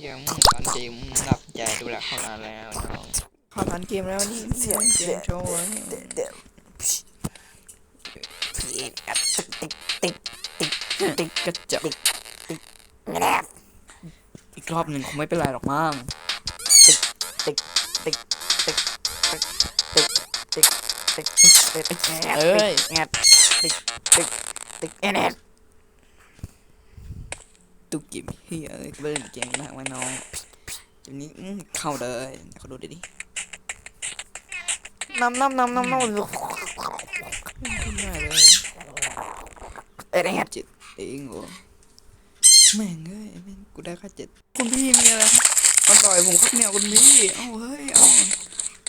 เหี้ยมึงตอนเกมมึงรับใจดูแลเข้านานแล้วน้องเข้าทันเกมแล้วนี่เสียงเกมโชว์นี่ติ๊กติ๊กติ๊กติ๊กกระจับแนบอีกรอบหนึ่งคงไม่เป็นไรหรอกมั้งติ๊กติ๊กติ๊กติ๊กติ๊กติ๊กติ๊กติ๊กติ๊กแงบเอ้ยแงบติ๊กติ๊กติ๊กแงบ ตุกเกม เฮียเอ้ยกูไปเล่นเกมนะว่าน้องเกมนี้อื้อเข้าเลยเดี๋ยวเขาดูดิดิน้ำน้ำน้ำน้ำน้ำขึ้นได้เลยเอ้ยแงบเจ็ดเองเหรอแม่งเอ้ยแม่งกูได้แค่เจ็ดคุณพี่มีอะไรมาต่อยผมครับเนี่ยคุณพี่เอ้าเฮ้ยเอ้า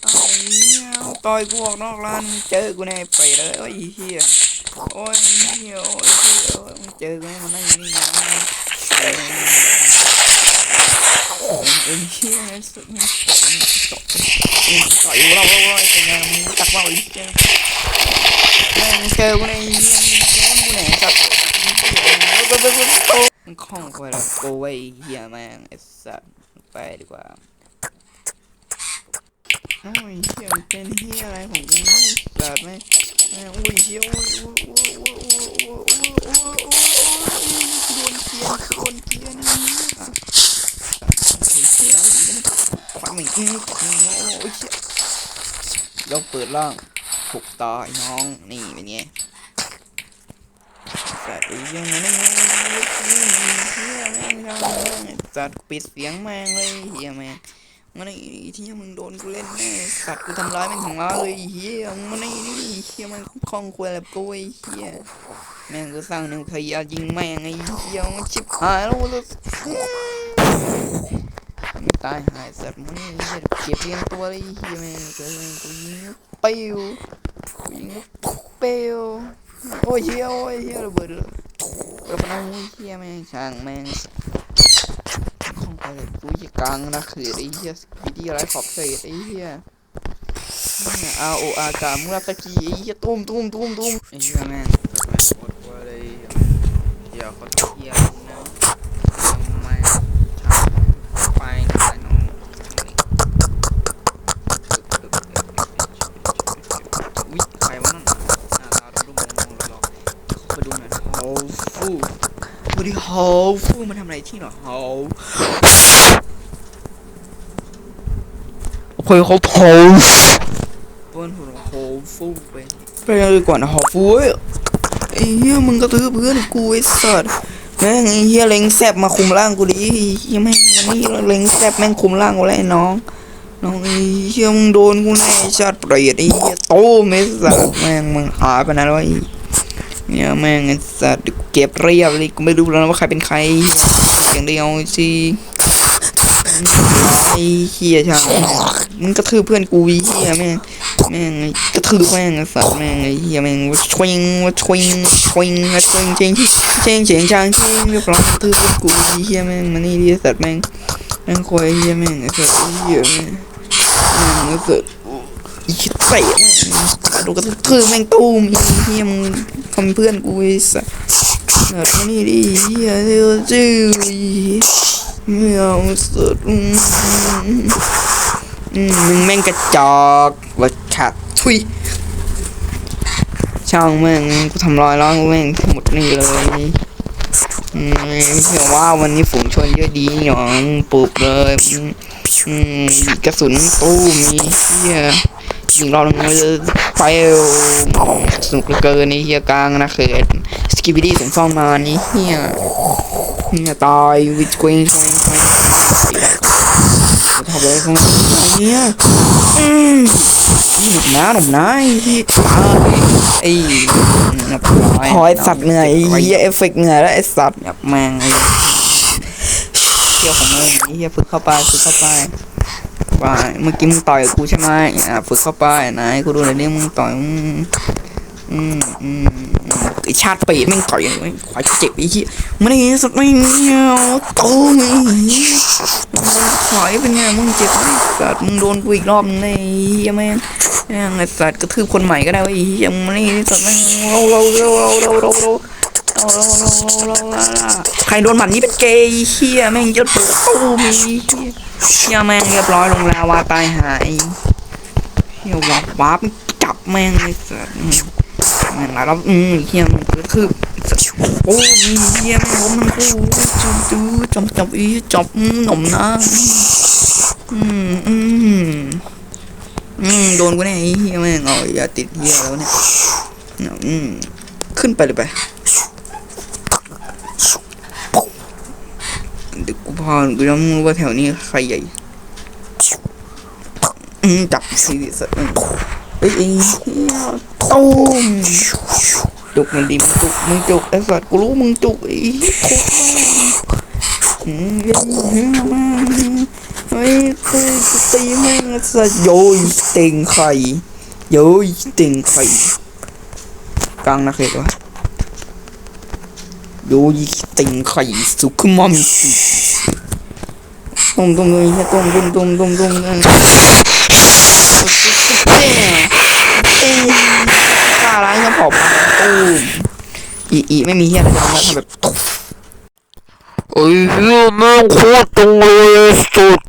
เอาไอ้เหี้ยเอาต่อยกูออกนอกร้านมึงเจอกูแน่ไปดเลยโอ้ยไอ้เฮียโอ้ยไอ้เฮียโอ้ยไอ้เฮียโอ้ยมึงเจอกูแน่มันนั่งอยู่นี่นะ เออไอ้เฮียไอ้สุดมึงต่อยต่อยกูเราเราไอ้เป็นไงมึงรู้จักว่าไอ้เฮียแม่งเจอกูแน่ไอ้เฮียมึงโดนกูแน่จับมันคล่องไปแล้วโกไว้เฮียแม่งไอ้สัตว์ไปดีกว่าอ้าไอ้เฮียมันเป็นเฮียอะไรของกูเนี่ยสัตว์แม่งแม่อุ้ยเฮียอุ้ยอุ้ยอุ้ยอุ้ยอุ้ยอุ้ยอุ้ยอุ้ยอุ้ยโดนเทียนโดนเทียนนี่ไอ้เฮียความเหม็นขี้ โอ้ยเฮียเปิดร่างถูกตาไอ้น้องนี่เป็นไงสัตว์ยังไงนี่เฮียแม่งทำสัตว์ปิดเสียงแม่งเลยเฮียแม่งมันไอ้ที่มึงโดนกูเล่นแน่สัตว์กูทำร้ายมันถึงร้ายเลยเฮียมันไอ้นี่เฮียมันคล่องควรแบบกูไอ้เฮียแม่งก็สร้างนิวเคลียร์ยิงแม่งไอ้เฮียมันชิบหายแล้วมัน ตายหายสัตว์มันไอ้เฮียเก็บเลี้ยงตัวเลยเฮียแม่งเกิดกูยิงเปิ้วกูยิงเปิ้วโอ้ยเฮียโอ้ยเฮียระเบิดเลยระเบิดโอ้ยเฮียแม่งช่างแม่งคงไปเลยกูจะกลางนะคือไอ้เฮียวิธีอะไรขอบเศษไอ้เฮียอาโออากามุราสกีไอ้เฮียตุ้มตุ้มตุ้มตุ้มไอ้เฮียแม่งแม่งปวดหัวเลยเฮียเขาเฮีย วันนี้ฮาวฟูมาทำอะไรที่หนอฮาวโอเคเขาเผาเปิ้ลหัวฮาวฟูไปไปเลยก่อนฮาวฟูเว้ยไอ้เหี้ยมึงก็ตื้อเพื่อนกูไอ้สัตว์แม่งไอ้เหี้ยเล็งแซบมาคุมร่างกูดิไอ้เหี้ยแม่งวันนี้เล็งแซบแม่งคุมร่างกูแล้วไอ้น้องน้องไอ้เหี้ยมึงโดนกูแน่ไอ้ชาติเปรตไอ้เหี้ยโตไม่สัตว์แม่งมึงหายไปไหนแล้วไอ้ เนี่ยแม่งไอ้สัตว์เก็บเรียบเลยกูไม่รู้แล้วนะว่าใครเป็นใครอย่างเดียวสิไอ้เหี้ยช่างมึงกระทืบเพื่อนกูไอ้เหี้ยแม่งแม่งไอ้กระทืบแม่งไอ้สัตว์แม่งไอ้เหี้ยแม่งว่าชวิงว่าชวิงชวิงว่าชวิงเจงเจงเจงจางเจงเรียบร้อยกระทืบเพื่อนกูไอ้เหี้ยแม่งมานี่ดิสัตว์แม่งแม่งคอยไอ้เหี้ยแม่งไอ้สัตว์ไอ้เหี้ยแม่งแม่งรู้สึกอีคิดเตะแม่ง ดนกระทืบแม่งตู้มอีเฮียมึงทำเพื่อนกูไอ้สัสเกิดมานี่ดิเฮียเร็วจื้อไม่เอาสุดอืมอืมมึงแม่งกระจอกวัดขาดทุยช่างแม่งกูทำลายล้างแม่งทั้งหมดนี่เลยอืมเห็นว่าวันนี้ฝูงชนเยอะดีหยองปุบเลยอืมอืมกระสุนตู้มีเฮีย ยิงราลงมาเลยไฟสนุกเหลือเกินในเฮียกลางนะเขิดสกิบิดี้สงซ่อมมานี่เฮียเฮียตายวิดกวิงกวิงกวิงทำอะไรของเฮียอืมหนุกนะหนุกนะไอ้เฮียไอ้หอยสัตว์เหนื่อยเฮียเอฟเฟกต์เหนื่อยแล้วไอ้สัตว์แบบแมงเที่ยวของมึงไอ้เฮียฝึกเข้าไปฝึกเข้าไป ไปเมื่อกี้มึงต่อยกูใช่ไหมอะฝึกเข้าไปไหนกูดูหน่อยดิมึงต่อยอืมอืมอืมอืมไอชาติปีม่งต่อยไม่ขวายเจ็บไอ้เหี้ยมันไอ้สัตว์ไม่เงี้ยโตมึงขวายเป็นไงมึงเจ็บไหมสัตว์มึงโดนกูอีกรอบนึงไอ้เหี้ยแม่งแม่งไอ้สัตว์กระทืบคนใหม่ก็ได้ไอ้เหี้ยมึงนี่สัตว์แม่งเราเราเราเราเรา เราโอ้โลโลโลโลละใครโดนหมัดนี้เป็นเกย์เฮียแม่งยัดเปิดตู้มีเฮียเฮียแม่งเรียบร้อยลงแล้ววาตายหายเฮียวับวับจับแม่งเลยสัสแม่งแล้วอืมเฮียมันก็คือโอ้มีเฮียแม่งล้มทั้งคู่จบดูจบจบอีจบอืมหนมนะอืมอืมอืมโดนกูแน่เฮียแม่งเอาอย่าติดเฮียแล้วเนี่ยอืมขึ้นไปเลยไป เดี๋ยวกู พากูจะรู้ว่าแถวนี้ใครใหญ่จับซีรีส์อืมเอ้ยไอ้เหี้ยตูมจุกมันดีมึงจุกมึงจุกไอ้สัตว์กูรู้มึงจุกไอ้โคตรแม่งอืมเหี้ยแม่งเฮ้ยกูตีแม่งสัตว์โยยเต็งไข่โยยเต็งไข่กลางนะเคยวะโยยิติงไข่สุคุมามิสิ ตุ้มตุ้มตุ้มเฮียตุ้มตุ้มตุ้มตุ้มตุ้มตุ้มเต้เต้กล้าร้ายก็ผอบตุ้มอีอีไม่มีเฮียอะไรทำแล้วทำแบบไอ้เหี้ยแม่งโคตรตรงเลยสุด